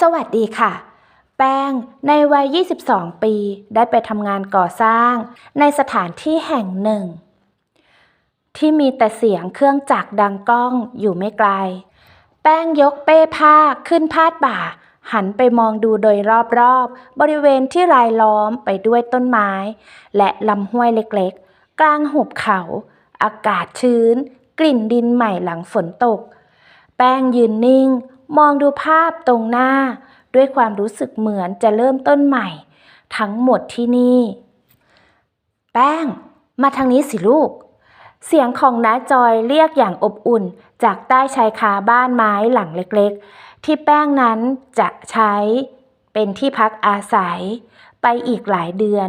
สวัสดีค่ะ แป้งในวัย 22 ปี ได้ไปทำงานก่อสร้าง ในสถานที่แห่งหนึ่ง ที่มีแต่เสียงเครื่องจักรดังก้องอยู่ไม่ไกล แป้งยกเป้ผ้าขึ้นพาดบ่า หันไปมองดูโดยรอบๆบริเวณที่รายล้อมไปด้วยต้นไม้ และลำห้วยเล็กๆ กลางหุบเขา อากาศชื้น กลิ่นดินใหม่หลังฝนตก แป้งยืนนิ่ง มองดูภาพตรงหน้า ด้วยความรู้สึกเหมือนจะเริ่มต้นใหม่ ทั้งหมดที่นี่ แป้ง มาทางนี้สิลูก เสียงของน้าจอยเรียกอย่างอบอุ่น จากใต้ชายคาบ้านไม้หลังเล็กๆ ที่แป้งนั้นจะใช้ เป็นที่พักอาศัย ไปอีกหลายเดือน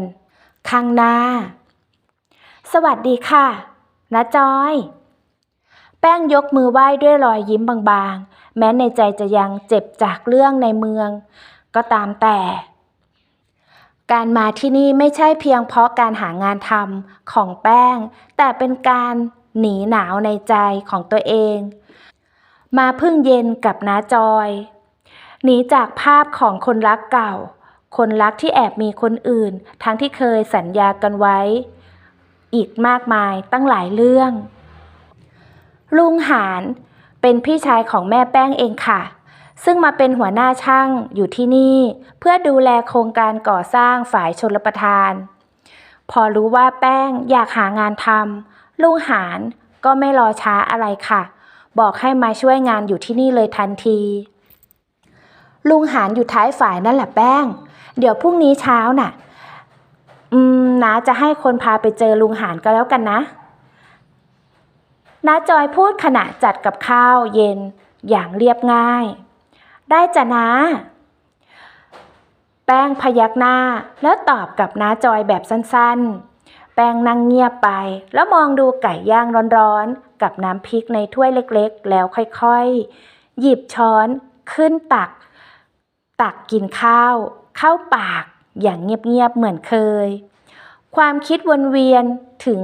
ข้างหน้า สวัสดีค่ะน้าจอย แป้งยกมือไหว้ด้วยรอยยิ้มบางๆ แม้ในใจจะยังเจ็บจากเรื่องในเมือง ก็ตามแต่ การมาที่นี่ไม่ใช่เพียงเพราะการหางานทำของแป้ง แต่เป็นการหนีหนาวในใจของตัวเอง มาพึ่งเย็นกับน้าจอย หนีจากภาพของคนรักเก่า คนรักที่แอบมีคนอื่น ทั้งที่เคยสัญญากันไว้ อีกมากมายตั้งหลายเรื่อง ลุงหานเป็นพี่ชายของแม่แป้งเองค่ะ ซึ่งมาเป็นหัวหน้าช่างอยู่ที่นี่ เพื่อดูแลโครงการก่อสร้างฝ่ายชนประทาน พอรู้ว่าแป้งอยากหางานทำลุงหานก็ไม่รอช้าอะไรค่ะ บอกให้มาช่วยงานอยู่ที่นี่เลยทันที ลุงหานอยู่ท้ายฝ่ายนั่นแหละแป้ง เดี๋ยวพรุ่งนี้เช้าน่ะ อืมนาจะให้คนพาไปเจอลุงหานก็แล้วกันนะ น้าจอยพูดขณะจัดกับข้าวเย็นอย่างเรียบง่าย ได้จ้ะนะ แป้งพยักหน้าแล้วตอบกับน้าจอยแบบสั้นๆ แป้งนั่งเงียบไป แล้วมองดูไก่ย่างร้อนๆ กับน้ำพริกในถ้วยเล็กๆ แล้วค่อยๆ หยิบช้อนขึ้นตัก ตักกินข้าว เข้าปากอย่างเงียบๆ เหมือนเคย ความคิดวนเวียนถึง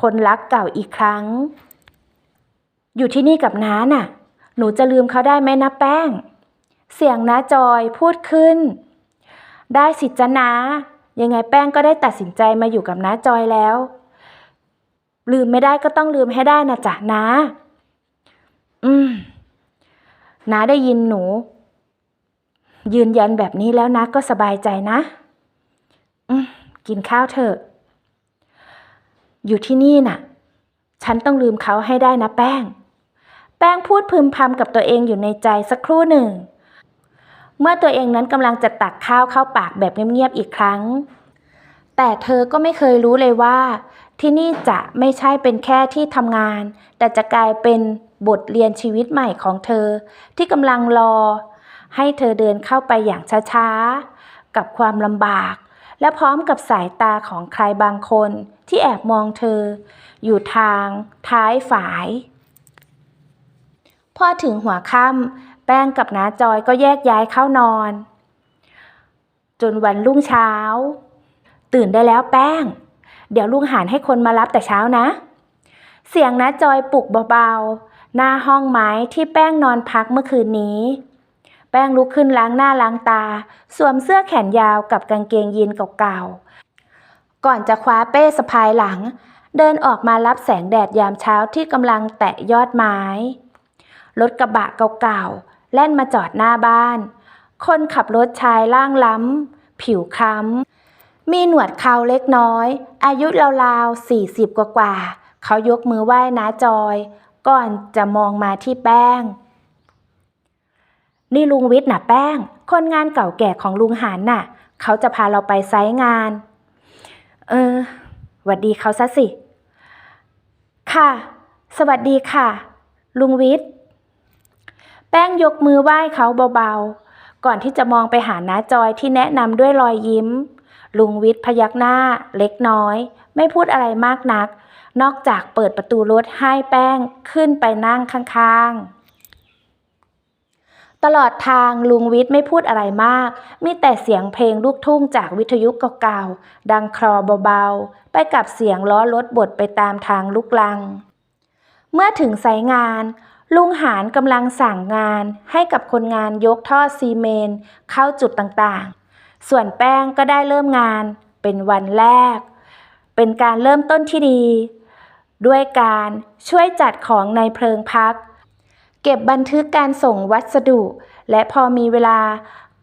คนรักเก่าอีกครั้ง อยู่ที่นี่กับน้าน่ะ หนูจะลืมเขาได้ไหมนะแป้ง เสียงน้าจอยพูดขึ้น ได้สิจ๊ะนะยังไงแป้งก็ได้ตัดสินใจมาอยู่กับน้าจอยแล้ว ลืมไม่ได้ก็ต้องลืมให้ได้นะจ๊ะนะอืมน้าได้ยินหนู ยืนยันแบบนี้แล้วนะก็สบายใจนะ อืมกินข้าวเถอะ อยู่ที่นี่น่ะ ฉันต้องลืมเขาให้ได้นะแป้ง แป้งพูดพึมพำกับตัวเองอยู่ในใจสักครู่หนึ่ง เมื่อตัวเองนั้นกำลังจะตักข้าวเข้าปากแบบเงียบๆอีกครั้ง แต่เธอก็ไม่เคยรู้เลยว่า ที่นี่จะไม่ใช่เป็นแค่ที่ทำงาน แต่จะกลายเป็นบทเรียนชีวิตใหม่ของเธอ ที่กำลังรอ ให้เธอเดินเข้าไปอย่างช้าๆ กับความลำบาก และพร้อมกับสายตาของใครบางคนที่แอบมองเธอ อยู่ทาง ท้ายฝาย พอถึงหัวค่ำแป้งกับน้าจอยก็แยกย้ายเข้านอน จนวันรุ่งเช้า ตื่นได้แล้วแป้ง เดี๋ยวลุงหานให้คนมารับแต่เช้านะ เสียงน้าจอยปลุกเบาๆ หน้าห้องไม้ที่แป้งนอนพักเมื่อคืนนี้ แป้งลุกขึ้นล้างหน้าล้างตา สวมเสื้อแขนยาวกับกางเกงยีนเก่าๆ ก่อนจะคว้าเป้สะพายหลัง เดินออกมารับแสงแดดยามเช้าที่กำลังแตะยอดไม้ รถกระบะเก่าๆแล่นมาจอดหน้าบ้าน คนขับรถชายร่างล้ำ ผิวคล้ำ มีหนวดเคราเล็กน้อย อายุราวๆสี่สิบกว่าๆเขายกมือไหว้น้าจอย ก่อนจะมองมาที่แป้ง นี่ลุงวิทย์น่ะแป้ง คนงานเก่าแก่ของลุงหานน่ะ เขาจะพาเราไปไซต์งาน เออหวัดดีเขาซะสิ ค่ะ สวัสดีค่ะ ลุงวิทย์ แป้งยกมือไหว้เขาเบาๆ ก่อนที่จะมองไปหาน้าจอยที่แนะนำด้วยรอยยิ้ม ลุงวิทย์พยักหน้าเล็กน้อย ไม่พูดอะไรมากนัก นอกจากเปิดประตูรถให้แป้งขึ้นไปนั่งข้างๆตลอดทางลุงวิทย์ไม่พูดอะไรมาก มีแต่เสียงเพลงลูกทุ่งจากวิทยุเก่าๆ ดังคลอเบาๆ ไปกับเสียงล้อรถบดไปตามทางลูกลัง เมื่อถึงไซต์งาน ลุงหารกำลังสั่งงานให้กับคนงานยกท่อซีเมนเข้าจุดต่างๆ ส่วนแป้งก็ได้เริ่มงานเป็นวันแรก เป็นการเริ่มต้นที่ดี ด้วยการช่วยจัดของในเพลิงพัก เก็บบันทึกการส่งวัสดุ และพอมีเวลา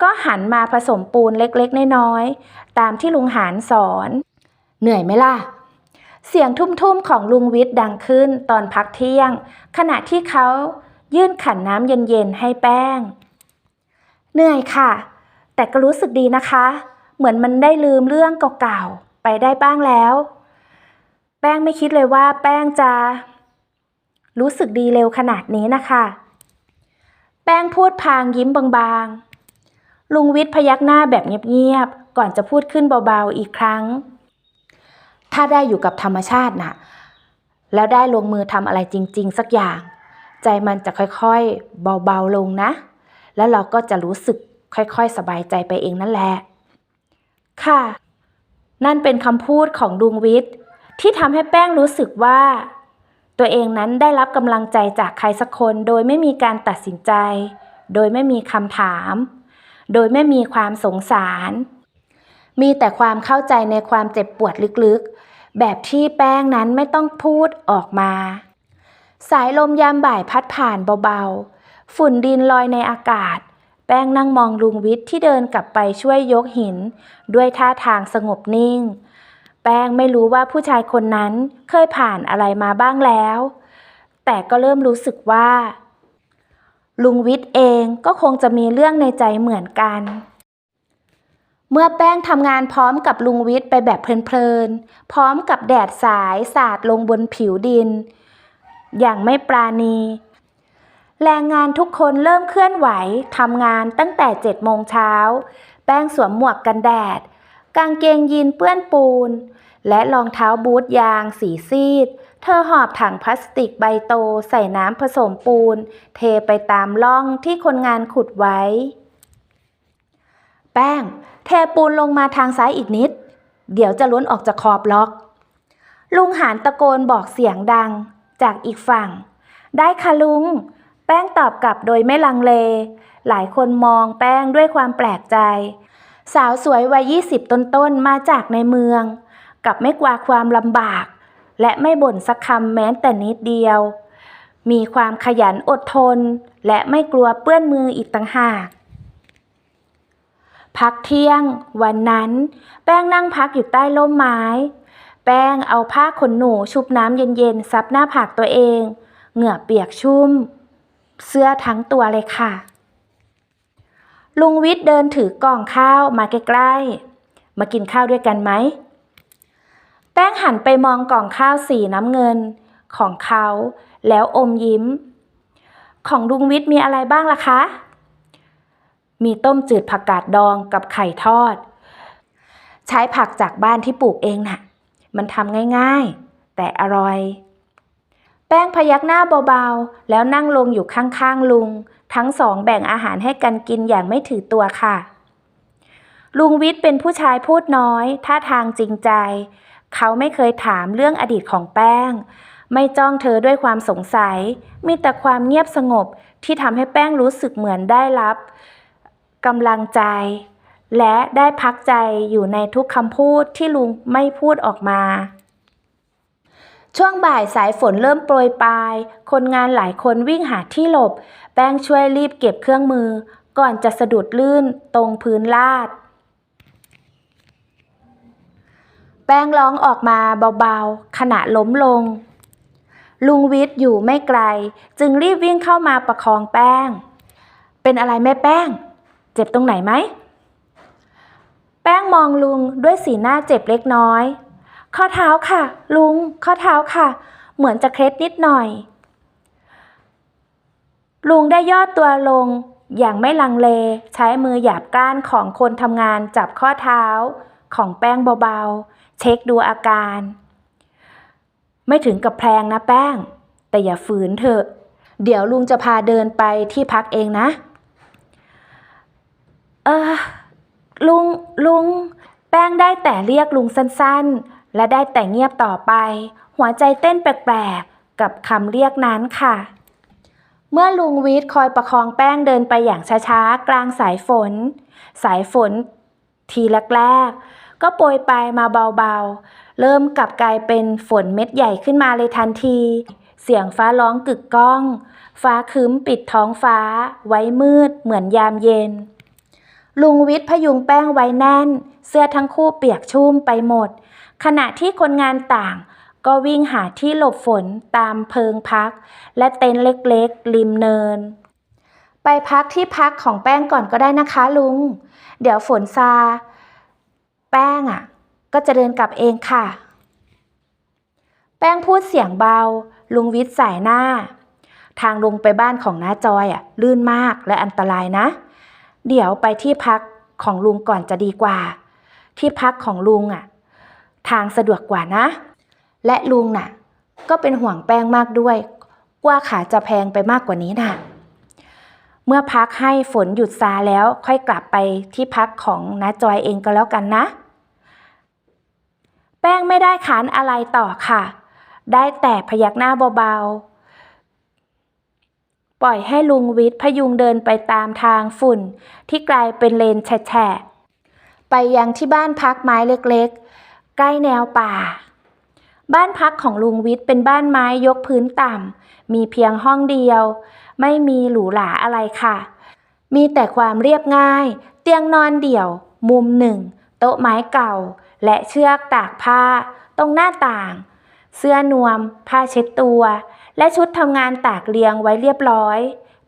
ก็หันมาผสมปูนเล็กๆ น้อยๆ ตามที่ลุงหารสอน เหนื่อยไหมล่ะ เสียงทุ่มๆของลุงวิทย์ดังขึ้นตอนพักเที่ยง ขณะที่เขายื่นขันน้ำเย็นๆให้แป้ง เหนื่อยค่ะ แต่ก็รู้สึกดีนะคะ เหมือนมันได้ลืมเรื่องเก่าๆ ไปได้บ้างแล้ว แป้งไม่คิดเลยว่าแป้งจะ รู้สึกดีเร็วขนาดนี้นะคะ แป้งพูดพางยิ้มบางๆ ลุงวิทย์พยักหน้าแบบเงียบๆ ก่อนจะพูดขึ้นเบาๆอีกครั้ง ถ้าได้อยู่กับธรรมชาติน่ะแล้วได้ลงมือทำอะไรจริง ๆ สักอย่าง ใจมันจะค่อยๆ เบาๆลงนะ แล้วเราก็จะรู้สึกค่อยๆ สบายใจไปเองนั่นแหละ ค่ะ นั่นเป็นคำพูดของลุงวิทย์ ที่ทำให้แป้งรู้สึกว่า ตัวเองนั้นได้รับกำลังใจจากใครสักคน โดยไม่มีการตัดสินใจ โดยไม่มีคำถาม โดยไม่มีความสงสาร มีแต่ความเข้าใจในความเจ็บปวดลึกๆ แบบที่แป้งนั้นไม่ต้องพูดออกมา สายลมยามบ่ายพัดผ่านเบาๆ ฝุ่นดินลอยในอากาศ แป้งนั่งมองลุงวิทย์ที่เดินกลับไปช่วยยกหิน ด้วยท่าทางสงบนิ่ง แป้งไม่รู้ว่าผู้ชายคนนั้นเคยผ่านอะไรมาบ้างแล้ว แต่ก็เริ่มรู้สึกว่า ลุงวิทย์เองก็คงจะมีเรื่องในใจเหมือนกัน เมื่อแป้งทำงานพร้อมกับลุงวิทย์ไปแบบเพลินๆ พร้อมกับแดดสายสาดลงบนผิวดิน อย่างไม่ปราณี แรงงานทุกคนเริ่มเคลื่อนไหวทำงานตั้งแต่เจ็ดโมงเช้า แป้งสวมหมวกกันแดด กางเกงยีนเปื้อนปูน และรองเท้าบูทยางสีซีด เธอหอบถังพลาสติกใบโตใส่น้ำผสมปูน เทไปตามร่องที่คนงานขุดไว้ แป้ง เทปูนลงมาทางซ้ายอีกนิด เดี๋ยวจะล้นออกจากขอบล็อก ลุงหานตะโกนบอกเสียงดัง จากอีกฝั่ง ได้ค่ะลุง แป้งตอบกลับโดยไม่ลังเล หลายคนมองแป้งด้วยความแปลกใจ สาวสวยวัยยี่สิบต้นๆ มาจากในเมือง กับไม่กลัวความลำบาก และไม่บ่นสักคำแม้แต่นิดเดียว มีความขยันอดทน และไม่กลัวเปื้อนมืออีกต่างหาก พักเที่ยง วันนั้น แป้งนั่งพักอยู่ใต้ร่มไม้ แป้งเอาผ้าขนหนูชุบน้ำเย็นๆซับหน้าผากตัวเอง เหงื่อเปียกชุ่ม เสื้อทั้งตัวเลยค่ะ ลุงวิทย์เดินถือกล่องข้าวมาใกล้ๆ มากินข้าวด้วยกันไหม แป้งหันไปมองกล่องข้าวสีน้ำเงินของเขาแล้วอมยิ้ม ของลุงวิทย์มีอะไรบ้างล่ะคะ มีต้มจืดผักกาดดองกับไข่ทอด ใช้ผักจากบ้านที่ปลูกเองน่ะ มันทำง่ายๆ แต่อร่อย แป้งพยักหน้าเบาๆ แล้วนั่งลงอยู่ข้างๆลุง ทั้งสองแบ่งอาหารให้กันกินอย่างไม่ถือตัวค่ะ ลุงวิทย์เป็นผู้ชายพูดน้อยท่าทางจริงใจ เขาไม่เคยถามเรื่องอดีตของแป้งไม่จ้องเธอด้วยความสงสัย มีแต่ความเงียบสงบที่ทำให้แป้งรู้สึกเหมือนได้รับ กำลังใจ และได้พักใจอยู่ในทุกคำพูดที่ลุงไม่พูดออกมา ช่วงบ่ายสายฝนเริ่มโปรยปลาย คนงานหลายคนวิ่งหาที่หลบ แป้งช่วยรีบเก็บเครื่องมือ ก่อนจะสะดุดลื่นตรงพื้นลาด แป้งร้องออกมาเบาๆ ขณะล้มลง ลุงวิทย์อยู่ไม่ไกล จึงรีบวิ่งเข้ามาประคองแป้ง เป็นอะไรแม่แป้ง เจ็บตรงไหนไหม แป้งมองลุงด้วยสีหน้าเจ็บเล็กน้อย ข้อเท้าค่ะ ลุง ข้อเท้าค่ะ เหมือนจะเคล็ดนิดหน่อย ลุงได้ย่อตัวลง อย่างไม่ลังเล ใช้มือหยาบก้านของคนทำงานจับข้อเท้า ของแป้งเบาๆ เช็คดูอาการ ไม่ถึงกับแพลงนะแป้ง แต่อย่าฝืนเถอะ เดี๋ยวลุงจะพาเดินไปที่พักเองนะ เออ ลุง ลุง แป้งได้แต่เรียกลุงสั้นๆ และได้แต่เงียบต่อไป หัวใจเต้นแปลกๆ กับคำเรียกนั้นค่ะ เมื่อลุงวิทย์คอยประคองแป้งเดินไปอย่างช้าๆ กลางสายฝน สายฝน ทีแรกๆ ก็โปรยไปมาเบาๆ เริ่มกลับกลายเป็นฝนเม็ดใหญ่ขึ้นมาเลยทันที เสียงฟ้าร้องกึกก้อง ฟ้าครึ้มปิดท้องฟ้า ไว้มืดเหมือนยามเย็น ลุงวิทย์พยุงแป้งไว้แน่น เสื้อทั้งคู่เปียกชุ่มไปหมด ขณะที่คนงานต่าง ก็วิ่งหาที่หลบฝนตามเพิงพัก และเต็นท์เล็กๆ ริมเนิน ไปพักที่พักของแป้งก่อนก็ได้นะคะลุง เดี๋ยวฝนซา แป้งอะ ก็จะเดินกลับเองค่ะ แป้งพูดเสียงเบา ลุงวิทย์สายหน้า ทางลงไปบ้านของน้าจอยอะ ลื่นมากและอันตรายนะ เดี๋ยวไปที่พักของลุงก่อนจะดีกว่า ที่พักของลุงอะ ทางสะดวกกว่านะ และลุงน่ะ ก็เป็นห่วงแป้งมากด้วย กว่าขาจะแพงไปมากกว่านี้น่ะ เมื่อพักให้ฝนหยุดซาแล้วค่อยกลับไปที่พักของน้าจอยเองก็แล้วกันนะ แป้งไม่ได้ขานอะไรต่อค่ะ ได้แต่พยักหน้าเบาๆ ปล่อยให้ลุงวิทย์พยุงเดินไปตามทางฝุ่น ที่กลายเป็นเลนแฉะไปยังที่บ้านพักไม้เล็กๆ ใกล้แนวป่า บ้านพักของลุงวิทย์เป็นบ้านไม้ยกพื้นต่ำ มีเพียงห้องเดียว ไม่มีหรูหราอะไรค่ะ มีแต่ความเรียบง่าย เตียงนอนเดี่ยว มุมหนึ่ง โต๊ะไม้เก่า และเชือกตากผ้า ตรงหน้าต่าง เสื้อนวม ผ้าเช็ดตัว และชุดทำงานตากเรียงไว้เรียบร้อย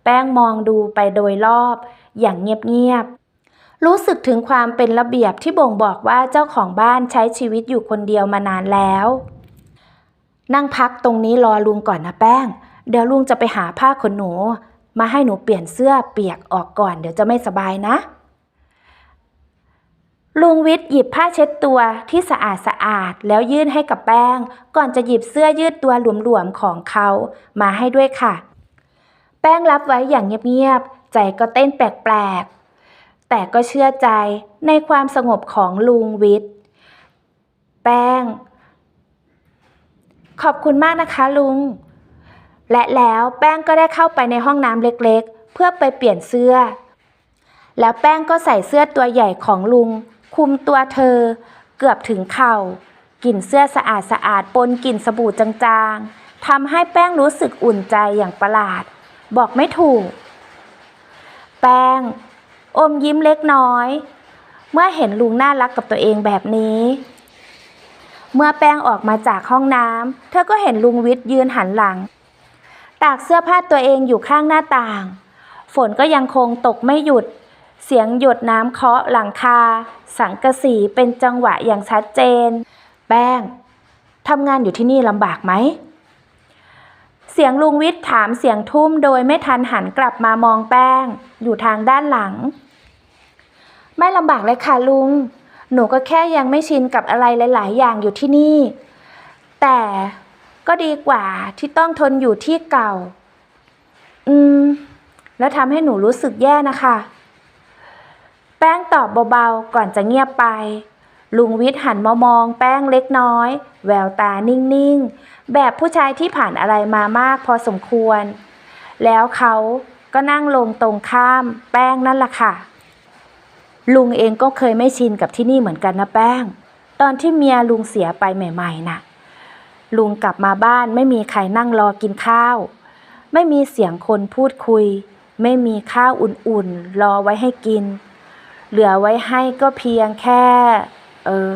แป้งมองดูไปโดยรอบ อย่างเงียบๆ รู้สึกถึงความเป็นระเบียบที่บ่งบอกว่าเจ้าของบ้านใช้ชีวิตอยู่คนเดียวมานานแล้ว นั่งพักตรงนี้รอลุงก่อนนะแป้ง เดี๋ยวลุงจะไปหาผ้าขนหนู มาให้หนูเปลี่ยนเสื้อเปียกออกก่อน เดี๋ยวจะไม่สบายนะ ลุงวิทย์หยิบผ้าเช็ดตัวที่สะอาดสะอาดแล้วยื่นให้กับแป้ง ก่อนจะหยิบเสื้อยืดตัวหลวมๆของเขามาให้ด้วยค่ะ แป้งรับไว้อย่างเงียบๆใจก็เต้นแปลกๆ แต่ก็เชื่อใจในความสงบของลุงวิทย์แป้ง ขอบคุณมากนะคะลุง และแล้วแป้งก็ได้เข้าไปในห้องน้ำเล็กๆ เพื่อไปเปลี่ยนเสื้อแล้วแป้งก็ใส่เสื้อตัวใหญ่ของลุง คุมตัวเธอ เกือบถึงเข่ากลิ่นเสื้อสะอาดสะอาดปนกลิ่นสบู่จางๆทำให้แป้งรู้สึกอุ่นใจอย่างประหลาด บอกไม่ถูก แป้ง อมยิ้มเล็กน้อย เมื่อเห็นลุงน่ารักกับตัวเองแบบนี้ เมื่อแป้งออกมาจากห้องน้ำเธอก็เห็นลุงวิทย์ยืนหันหลัง ตากเสื้อผ้าตัวเองอยู่ข้างหน้าต่าง ฝนก็ยังคงตกไม่หยุด เสียงหยดน้ำเคาะหลังคา สังกะสีเป็นจังหวะอย่างชัดเจน แป้งทำงานอยู่ที่นี่ลำบากไหม เสียงลุงวิทย์ถามเสียงทุ่มโดยไม่ทันหันกลับมามองแป้ง อยู่ทางด้านหลัง ไม่ลำบากเลยค่ะลุง หนูก็แค่ยังไม่ชินกับอะไรหลาย ๆ อย่างอยู่ที่นี่ แต่ก็ดีกว่าที่ต้องทนอยู่ที่เก่า อืม แล้วทำให้หนูรู้สึกแย่นะคะ แป้งตอบเบาๆ ก่อนจะเงียบไป ลุงวิทย์หันมามองแป้งเล็กน้อย แววตานิ่งๆ แบบผู้ชายที่ผ่านอะไรมามากพอสมควร แล้วเขาก็นั่งลงตรงข้าม แป้งนั่นล่ะค่ะ ลุงเองก็เคยไม่ชินกับที่นี่เหมือนกันนะแป้ง ตอนที่เมียลุงเสียไปใหม่ๆน่ะลุงกลับมาบ้านไม่มีใครนั่งรอกินข้าว ไม่มีเสียงคนพูดคุย ไม่มีข้าวอุ่นๆ รอไว้ให้กิน เหลือไว้ให้ก็เพียงแค่ เออ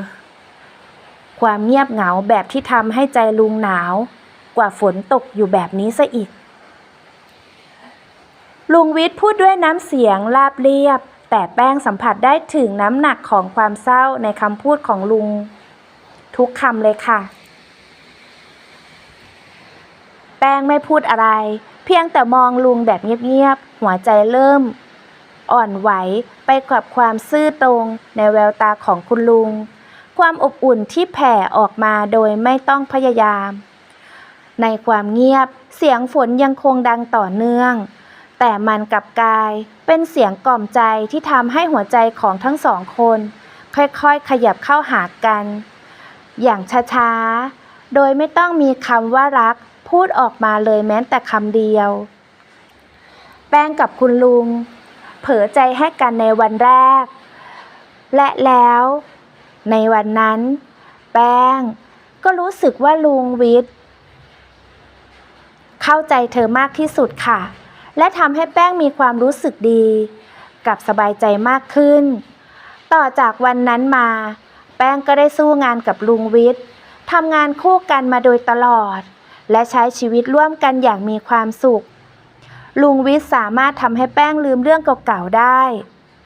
ความเงียบเหงาแบบที่ทำให้ใจลุงหนาว กว่าฝนตกอยู่แบบนี้ซะอีก ลุงวิทย์พูดด้วยน้ำเสียงราบเรียบ แต่แป้งสัมผัสได้ถึงน้ำหนักของความเศร้าในคำพูดของลุง ทุกคำเลยค่ะ แป้งไม่พูดอะไร เพียงแต่มองลุงแบบเงียบๆหัวใจเริ่ม อ่อนไหวไปกับความซื่อตรงในแววตาของคุณลุง ความอบอุ่นที่แผ่ออกมาโดยไม่ต้องพยายาม ในความเงียบเสียงฝนยังคงดังต่อเนื่อง แต่มันกลับกลายเป็นเสียงกล่อมใจที่ทำให้หัวใจของทั้งสองคน ค่อยๆ ขยับเข้าหากัน อย่างช้าๆ โดยไม่ต้องมีคำว่ารักพูดออกมาเลยแม้แต่คำเดียว แป้งกับคุณลุง เผลอใจให้กันในวันแรก และแล้ว ในวันนั้น แป้ง ก็รู้สึกว่าลุงวิทย์เข้าใจเธอมากที่สุดค่ะ และทำให้แป้งมีความรู้สึกดี กับสบายใจมากขึ้น ต่อจากวันนั้นมา แป้งก็ได้สู้งานกับลุงวิทย์ทำงานคู่กันมาโดยตลอด และใช้ชีวิตร่วมกันอย่างมีความสุข ลุงวิทย์สามารถทำให้แป้งลืมเรื่องเก่าๆได้